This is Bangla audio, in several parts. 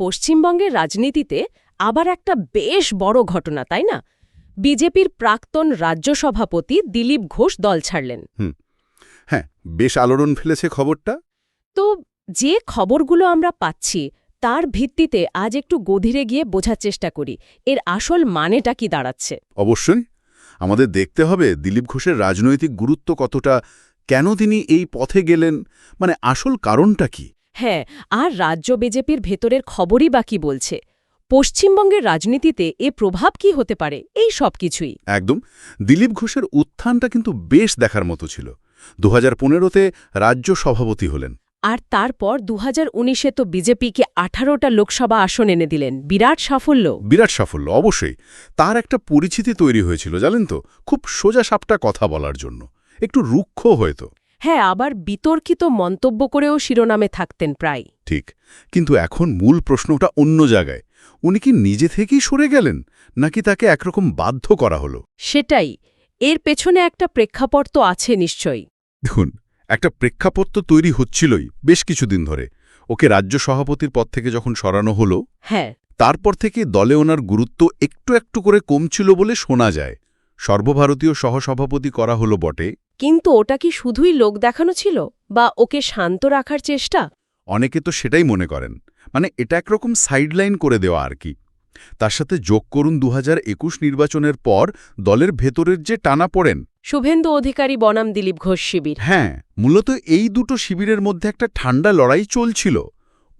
পশ্চিমবঙ্গের রাজনীতিতে আবার একটা বেশ বড় ঘটনা তাই না? বিজেপির প্রাক্তন রাজ্য সভাপতি দিলীপ ঘোষ দল ছাড়লেন। হ্যাঁ বেশ আলোড়ন ফেলেছে খবরটা। তো যে খবরগুলো আমরা পাচ্ছি তার ভিত্তিতে আজ একটু গভীরে গিয়ে বোঝার চেষ্টা করি এর আসল মানেটা কি দাঁড়াচ্ছে? অবশ্যই। আমাদের দেখতে হবে দিলীপ ঘোষের রাজনৈতিক গুরুত্ব কতটা কেন তিনি এই পথে গেলেন মানে আসল কারণটা কি? হ্যাঁ আর রাজ্য বিজেপির ভেতরের খবরই বা কি বলছে? পশ্চিমবঙ্গের রাজনীতিতে এ প্রভাব কি হতে পারে? এই সব কিছুই। একদম। দিলীপ ঘোষের উত্থানটা কিন্তু বেশ দেখার মতো ছিল। দু হাজার পনেরোতে রাজ্য সভাপতি হলেন। আর তারপর দু হাজার উনিশে তো বিজেপিকে আঠারোটা লোকসভা আসন এনে দিলেন। বিরাট সাফল্য। বিরাট সাফল্য অবশ্যই। তার একটা পরিচিতি তৈরি হয়েছিল জানেন তো? খুব সোজা সাপটা কথা বলার জন্য। একটু রুক্ষ হয়তো। হ্যাঁ আবার বিতর্কিত মন্তব্য করেও শিরোনামে থাকতেন প্রায়। ঠিক কিন্তু এখন মূল প্রশ্নটা অন্য জায়গায়। উনি কি নিজে থেকেই সরে গেলেন নাকি তাকে একরকম বাধ্য করা হলো? সেটাই এর পেছনে একটা প্রেক্ষাপট তো আছে নিশ্চয়ই। দেখুন একটা প্রেক্ষাপট তো তৈরি হচ্ছিলই বেশ কিছুদিন ধরে। ওকে রাজ্য সভাপতির পদ থেকে যখন সরানো হলো হ্যাঁ। তারপর থেকে দলে ওনার গুরুত্ব একটু একটু করে কমছিল বলে শোনা যায়। সর্বভারতীয় সহসভাপতি করা হলো বটে। কিন্তু ওটা কি শুধুই লোক দেখানো ছিল বা ওকে শান্ত রাখার চেষ্টা? অনেকে তো সেটাই মনে করেন। মানে এটা একরকম সাইডলাইন করে দেওয়া আর কি। তার সাথে যোগ করুন দু হাজার একুশ নির্বাচনের পর দলের ভেতরের যে টানা পড়েন। শুভেন্দু অধিকারী বনাম দিলীপ ঘোষ শিবির। হ্যাঁ মূলত এই দুটো শিবিরের মধ্যে একটা ঠান্ডা লড়াই চলছিল।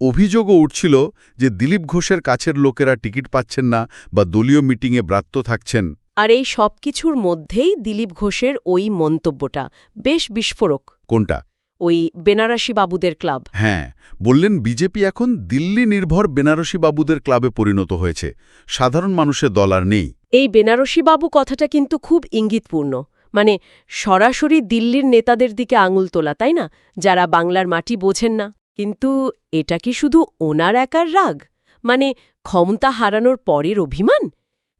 অভিযোগও উঠছিল যে দিলীপ ঘোষের কাছের লোকেরা টিকিট পাচ্ছেন না বা দলীয় মিটিংয়ে ব্রাত্য থাকছেন। আর এই সব কিছুর মধ্যেই দিলীপ ঘোষের ওই মন্তব্যটা বেশ বিস্ফোরক। কোনটা? ওই বেনারসি বাবুদের ক্লাব। হ্যাঁ বললেন বিজেপি এখন দিল্লি নির্ভর বেনারসি বাবুদের ক্লাবে পরিণত হয়েছে। সাধারণ মানুষের দল আর নেই। এই বেনারসি বাবু কথাটা কিন্তু খুব ইঙ্গিতপূর্ণ। মানে সরাসরি দিল্লির নেতাদের দিকে আঙুল তোলা তাই না? যারা বাংলার মাটি বোঝেন না। কিন্তু এটা কি শুধু ওনার একার রাগ? মানে ক্ষমতা হারানোর পরের অভিমান?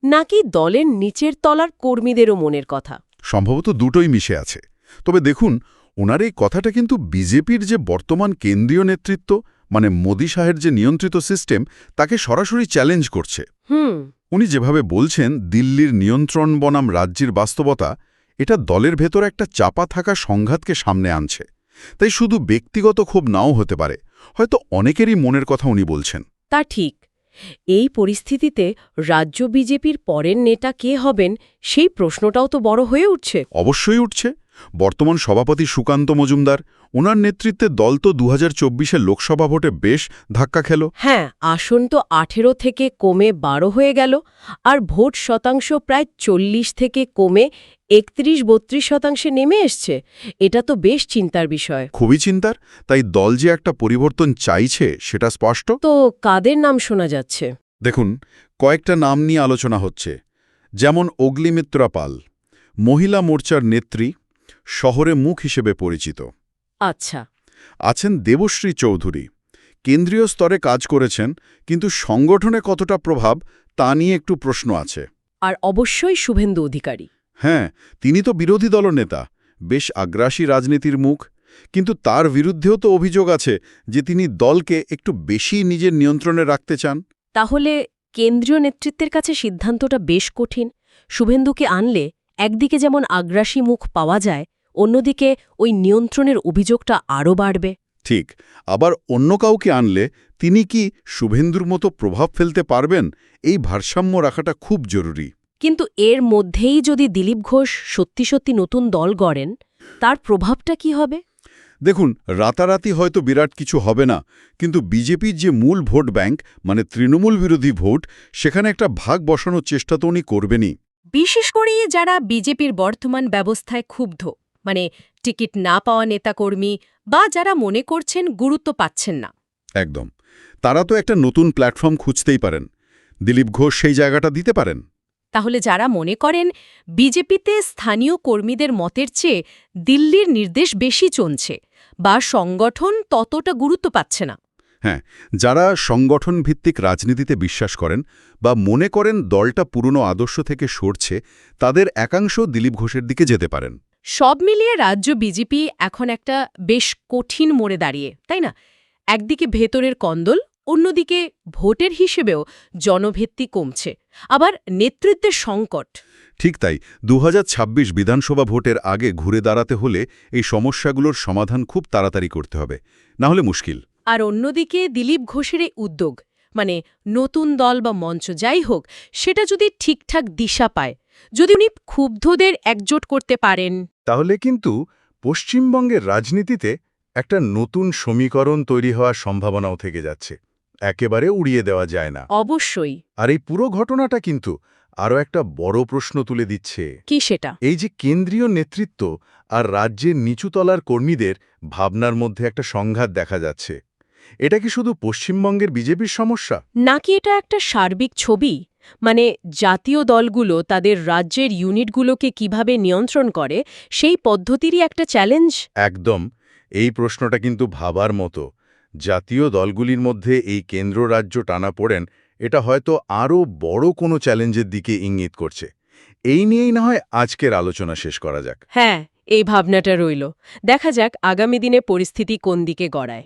নাকি দলের নিচের তলার কর্মীদেরও মনের কথা? সম্ভবত দুটোই মিশে আছে। তবে দেখুন ওনার এই কথাটা কিন্তু বিজেপির যে বর্তমান কেন্দ্রীয় নেতৃত্ব মানে মোদী শাহের যে নিয়ন্ত্রিত সিস্টেম তাকে সরাসরি চ্যালেঞ্জ করছে। হুম। উনি যেভাবে বলছেন দিল্লির নিয়ন্ত্রণ বনাম রাজ্যের বাস্তবতা এটা দলের ভেতর একটা চাপা থাকা সংঘাতকে সামনে আনছে। তাই শুধু ব্যক্তিগত ক্ষোভ নাও হতে পারে হয়তো অনেকেরই মনের কথা উনি বলছেন। তা ঠিক। এই পরিস্থিতিতে রাজ্য বিজেপির পরের নেতা কে হবেন সেই প্রশ্নটাও তো বড় হয়ে উঠছে। অবশ্যই উঠছে। বর্তমান সভাপতি সুকান্ত মজুমদার ওনার নেতৃত্বে দল তো দু হাজার লোকসভা ভোটে বেশ ধাক্কা খেল। হ্যাঁ আসন তো আঠেরো থেকে কমে বারো হয়ে গেল আর ভোট শতাংশ প্রায় চল্লিশ থেকে কমে একত্রিশ বত্রিশ শতাংশে নেমে এসছে। এটা তো বেশ চিন্তার বিষয়। খুবই চিন্তার তাই দল যে একটা পরিবর্তন চাইছে সেটা স্পষ্ট? তো কাদের নাম শোনা যাচ্ছে? দেখুন কয়েকটা নাম নিয়ে আলোচনা হচ্ছে। যেমন অগ্লিমিত্রা পাল মহিলা মোর্চার নেত্রী শহরে মুখ হিসেবে পরিচিত। আচ্ছা। আছেন দেবশ্রী চৌধুরী। কেন্দ্রীয় স্তরে কাজ করেছেন কিন্তু সংগঠনে কতটা প্রভাব তা নিয়ে একটু প্রশ্ন আছে। আর অবশ্যই শুভেন্দু অধিকারী। হ্যাঁ তিনি তো বিরোধী দলনেতা বেশ আগ্রাসী রাজনীতির মুখ। কিন্তু তার বিরুদ্ধেও তো অভিযোগ আছে যে তিনি দলকে একটু বেশি নিজের নিয়ন্ত্রণে রাখতে চান। তাহলে কেন্দ্রীয় নেতৃত্বের কাছে সিদ্ধান্তটা বেশ কঠিন। শুভেন্দুকে আনলে একদিকে যেমন আগ্রাসী মুখ পাওয়া যায় অন্যদিকে ওই নিয়ন্ত্রণের অভিযোগটা আরও বাড়বে। ঠিক আবার অন্য কাউকে আনলে তিনি কি শুভেন্দুর মতো প্রভাব ফেলতে পারবেন? এই ভারসাম্য রাখাটা খুব জরুরি। কিন্তু এর মধ্যেই যদি দিলীপ ঘোষ সত্যি সত্যি নতুন দল গড়েন তার প্রভাবটা কি হবে? দেখুন রাতারাতি হয়তো বিরাট কিছু হবে না কিন্তু বিজেপির যে মূল ভোট ব্যাংক মানে তৃণমূল বিরোধী ভোট সেখানে একটা ভাগ বসানোর চেষ্টা তো উনি করবেনই। বিশেষ করে যারা বিজেপির বর্তমান ব্যবস্থায় ক্ষুব্ধ মানে টিকিট না পাওয়া নেতাকর্মী বা যারা মনে করছেন গুরুত্ব পাচ্ছেন না। একদম। তারা তো একটা নতুন প্ল্যাটফর্ম খুঁজতেই পারেন। দিলীপ ঘোষ সেই জায়গাটা দিতে পারেন। তাহলে যারা মনে করেন বিজেপিতে স্থানীয় কর্মীদের মতের চেয়ে দিল্লির নির্দেশ বেশি চলছে বা সংগঠন ততটা গুরুত্ব পাচ্ছে না। হ্যাঁ যারা সংগঠন ভিত্তিক রাজনীতিতে বিশ্বাস করেন বা মনে করেন দলটা পুরনো আদর্শ থেকে সরছে তাদের একাংশ দিলীপ ঘোষের দিকে যেতে পারেন। সব মিলিয়ে রাজ্য বিজেপি এখন একটা বেশ কঠিন মোড়ে দাঁড়িয়ে তাই না? একদিকে ভেতরের কন্দল অন্যদিকে ভোটের হিসেবেও জনভিত্তি কমছে আবার নেতৃত্বের সংকট। ঠিক তাই দু হাজার ছাব্বিশ বিধানসভা ভোটের আগে ঘুরে দাঁড়াতে হলে এই সমস্যাগুলোর সমাধান খুব তাড়াতাড়ি করতে হবে না হলে মুশকিল। আর অন্যদিকে দিলীপ ঘোষের এই উদ্যোগ মানে নতুন দল বা মঞ্চ যাই হোক সেটা যদি ঠিকঠাক দিশা পায় যদি উনি ক্ষুব্ধদের একজোট করতে পারেন। তাহলে কিন্তু পশ্চিমবঙ্গের রাজনীতিতে একটা নতুন সমীকরণ তৈরি হওয়ার সম্ভাবনাও থেকে যাচ্ছে। একেবারে উড়িয়ে দেওয়া যায় না। অবশ্যই। আর এই পুরো ঘটনাটা কিন্তু আরও একটা বড় প্রশ্ন তুলে দিচ্ছে। কি সেটা? এই যে কেন্দ্রীয় নেতৃত্ব আর রাজ্যের নিচুতলার কর্মীদের ভাবনার মধ্যে একটা সংঘাত দেখা যাচ্ছে। এটা কি শুধু পশ্চিমবঙ্গের বিজেপির সমস্যা? নাকি এটা একটা সার্বিক ছবি? মানে জাতীয় দলগুলো তাদের রাজ্যের ইউনিটগুলোকে কীভাবে নিয়ন্ত্রণ করে সেই পদ্ধতিরই একটা চ্যালেঞ্জ? একদম। এই প্রশ্নটা কিন্তু ভাবার মতো। জাতীয় দলগুলির মধ্যে এই কেন্দ্র রাজ্য টানা পড়েন, এটা হয়তো আরও বড় কোনো চ্যালেঞ্জের দিকে ইঙ্গিত করছে। এই নিয়েই না হয় আজকের আলোচনা শেষ করা যাক। হ্যাঁ এই ভাবনাটা রইল। দেখা যাক আগামী দিনে পরিস্থিতি কোন দিকে গড়ায়।